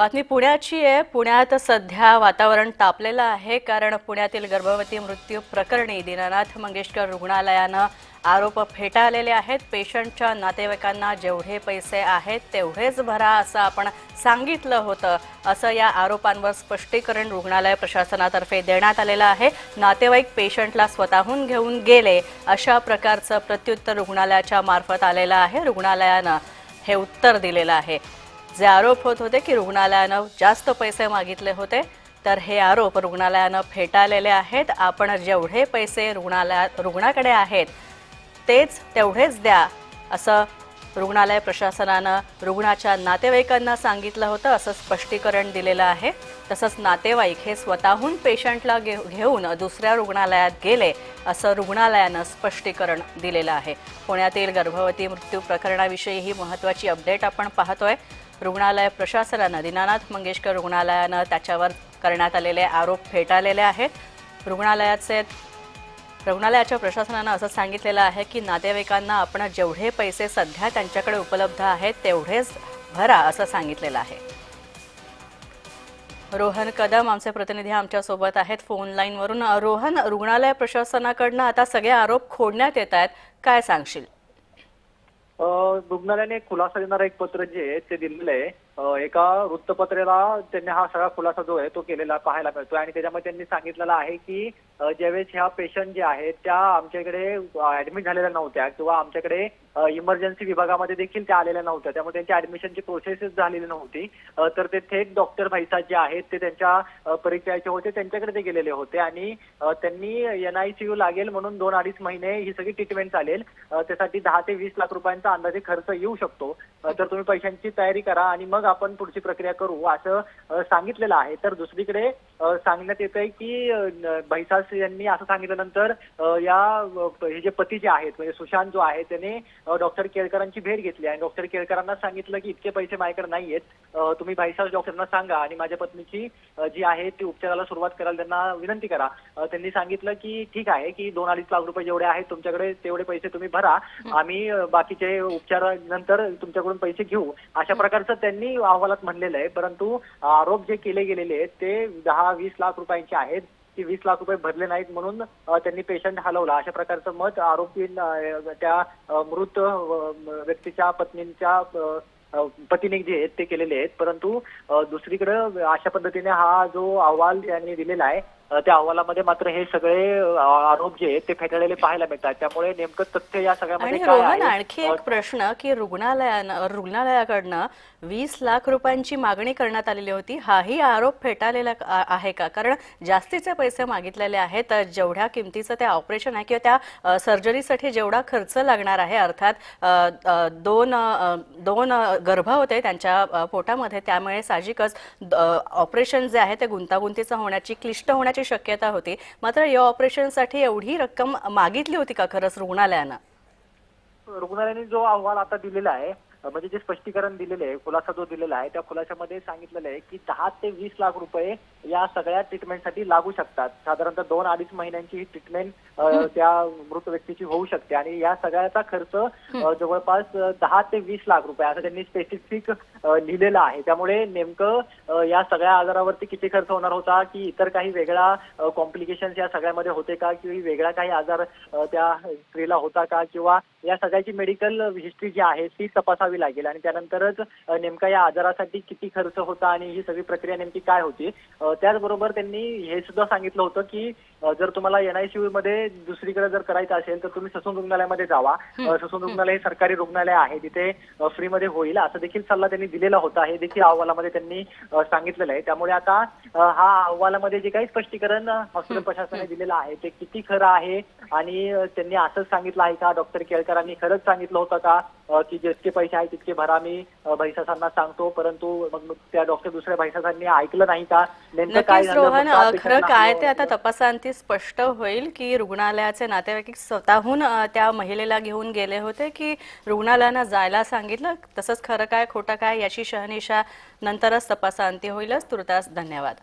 बातमी पुण्याची आहे. पुण्यात सध्या वातावरण तापलेलं आहे कारण पुण्यातील गर्भवती मृत्यू प्रकरणी दीनानाथ मंगेशकर रुग्णालयानं आरोप फेटाळलेले आहेत. पेशंटच्या नातेवाईकांना जेवढे पैसे आहेत तेवढेच भरा असं आपण सांगितलं होतं. असं या आरोपांवर स्पष्टीकरण रुग्णालय प्रशासनातर्फे देण्यात आलेलं आहे. नातेवाईक पेशंटला स्वतःहून घेऊन गेले. अशा प्रकारचं प्रत्युत्तर रुग्णालयाच्या मार्फत आलेलं आहे. रुग्णालयानं हे उत्तर दिलेलं आहे. जे आरोप होत होते की रुग्णालयानं जास्त पैसे मागितले होते तर हे आरोप रुग्णालयानं फेटाळलेले आहेत. आपण जेवढे पैसे रुग्णालयात रुग्णाकडे आहेत तेच तेवढेच द्या असं रुग्णालय प्रशासनानं रुग्णाच्या नातेवाईकांना सांगितलं होतं असं स्पष्टीकरण दिलेलं आहे. तसंच नातेवाईक हे स्वतःहून पेशंटला घे घेऊन दुसऱ्या रुग्णालयात गेले असं रुग्णालयानं स्पष्टीकरण दिलेलं आहे. पुण्यातील गर्भवती मृत्यू प्रकरणाविषयी ही महत्त्वाची अपडेट आपण पाहतोय. रुग्णालय प्रशासनानं दीनानाथ मंगेशकर रुग्णालयानं त्याच्यावर करण्यात आलेले आरोप फेटाळलेले आहेत. रुग्णालयाचे रुग्णालयाच्या प्रशासनानं असं सांगितलेलं आहे की नातेवाईकांना आपण जेवढे पैसे सध्या त्यांच्याकडे उपलब्ध आहेत तेवढेच भरा असं सांगितलेलं आहे. रोहन कदम आमचे प्रतिनिधी आमच्यासोबत आहेत. फोन लाईनवरून रोहन रुग्णालय प्रशासनाकडनं आता सगळे आरोप खोडण्यात येत आहेत. काय सांगशील? रुग्णालयाने खुलासा देणारं एक पत्र जे आहे ते दिलेलं आहे. एका वृत्तपत्रेला त्यांनी हा सगळा खुलासा जो आहे तो केलेला पाहायला मिळतोय. आणि त्याच्यामध्ये त्यांनी सांगितलेला आहे की ज्यावेळेस ह्या पेशंट ज्या आहेत त्या आमच्याकडे ऍडमिट झालेल्या नव्हत्या किंवा आमच्याकडे इमर्जन्सी विभागामध्ये देखील त्या आलेल्या नव्हत्या. त्यामुळे त्यांच्या ऍडमिशनची प्रोसेसच झालेली नव्हती. तर ते थेट डॉक्टर भाईसाहेब जे आहेत ते त्यांच्या परिचयाचे होते त्यांच्याकडे ते गेलेले होते. आणि अ, त्यांनी एनआयसीयू लागेल म्हणून दोन अडीच महिने ही सगळी ट्रीटमेंट चालेल. त्यासाठी दहा ते वीस लाख रुपयांचा अंदाजे खर्च येऊ शकतो. तर तुम्ही पैशांची तयारी करा आणि मग आपण पुढची प्रक्रिया करू असं सांगितलेलं आहे. तर दुसरीकडे सांगण्यात येत आहे की भैसास भैसास यांनी असं सांगितल्यानंतर या हे जे पती जे आहेत म्हणजे सुशांत जो आहे त्याने डॉक्टर केळकरांची भेट घेतली आणि डॉक्टर केळकरांना सांगितलं की इतके पैसे माझ्याकडे नाहीयेत. तुम्ही भैसास डॉक्टरांना सांगा आणि माझ्या पत्नीची जी आहे ती उपचाराला सुरुवात करायला त्यांना विनंती करा. त्यांनी सांगितलं की ठीक आहे की दोन अडीच लाख रुपये जेवढे आहेत तुमच्याकडे तेवढे पैसे तुम्ही भरा. आम्ही बाकीचे उपचारानंतर तुमच्याकडून पैसे घेऊ. अशा प्रकारचं त्यांनी अहवालात म्हणलेलं आहे. परंतु आरोप जे केले गेलेले आहेत ते दहा वीस लाख रुपयांचे आहेत. की वीस लाख रुपये भरले नाहीत म्हणून त्यांनी पेशंट हलवला. अशा प्रकारचं मत आरोपी त्या मृत व्यक्तीच्या पत्नींच्या पतीने जे आहेत ते केलेले आहेत. परंतु दुसरीकडे अशा पद्धतीने हा जो अहवाल त्यांनी दिलेला आहे त्या अहवालामध्ये मात्र हे सगळे आरोप जे आहेत ते फेटाळलेले पाहायला मिळतात. त्यामुळे नेमकं तथ्य या सगळ्यामध्ये काय आहे? आणखी एक प्रश्न की रुग्णालयानं रुग्णालयाकडनं वीस लाख रुपयांची मागणी करण्यात आलेली होती. हाही आरोप फेटाळलेला आहे का? कारण जास्तीचे पैसे मागितलेले आहेत. जेवढ्या किमतीचं ते ऑपरेशन आहे किंवा त्या सर्जरीसाठी जेवढा खर्च लागणार आहे अर्थात दोन दोन गर्भ होते त्यांच्या पोटामध्ये. त्यामुळे साहजिकच ऑपरेशन जे आहे ते गुंतागुंतीचं होण्याची क्लिष्ट होण्याची शक्यता होती. मात्र या ऑपरेशनसाठी एवढी रक्कम मागितली होती का खरंच रुग्णालयानं? रुग्णालयाने जो अहवाल आता दिलेला आहे म्हणजे जे स्पष्टीकरण दिलेले आहे खुलासा जो दिलेला आहे त्या खुलाशामध्ये सांगितलेलं आहे की दहा ते वीस लाख रुपये या सगळ्या ट्रीटमेंटसाठी लागू शकतात. साधारणतः दोन अडीच महिन्यांची ही ट्रीटमेंट त्या मृत व्यक्तीची होऊ शकते. आणि या सगळ्याचा खर्च जवळपास दहा ते वीस लाख रुपये असं त्यांनी स्पेसिफिक लिहिलेलं आहे. त्यामुळे नेमकं या सगळ्या आजारावरती किती खर्च होणार होता की इतर काही वेगळा कॉम्प्लिकेशन्स या सगळ्यामध्ये होते का किंवा वेगळा काही आजार त्या स्त्रीला होता का किंवा या सगळ्याची मेडिकल हिस्ट्री जी आहे ती तपासावी लागेल. आणि त्यानंतरच नेमका या आजारासाठी किती खर्च होता आणि ही सगळी प्रक्रिया नेमकी काय होती? त्याचबरोबर त्यांनी हे सुद्धा सांगितलं होतं की जर तुम्हाला एनआयसीयू मध्ये दुसरीकडे जर करायचं असेल तर तुम्ही ससून रुग्णालयामध्ये जावा. ससून रुग्णालय हे सरकारी रुग्णालय आहे. तिथे फ्रीमध्ये होईल. असं देखील सल्ला त्यांनी दिलेला होता. हे देखील अहवालामध्ये त्यांनी सांगितलेलं आहे. त्यामुळे आता हा अहवालामध्ये जे काही स्पष्टीकरण हॉस्पिटल प्रशासनाने दिलेलं आहे ते किती खरं आहे? आणि त्यांनी असंच सांगितलं आहे का? डॉक्टर केळकरांनी खरंच सांगितलं होतं का की जितके पैसे आहेत तितके भरा. मी भैसासांना सांगतो परंतु मग त्या डॉक्टर दुसऱ्या भैसासांनी ऐकलं नाही का? नेमकं काय? रोहन खरं काय ते हलवलं? आता तपासांती स्पष्ट होईल की रुग्णालयाचे नातेवाईक स्वतःहून त्या महिलेला घेऊन गेले होते की रुग्णालयानं जायला सांगितलं? तसंच खरं काय खोटं काय याची शहनिशा नंतरच तपासांती होईलच. तुर्तास धन्यवाद.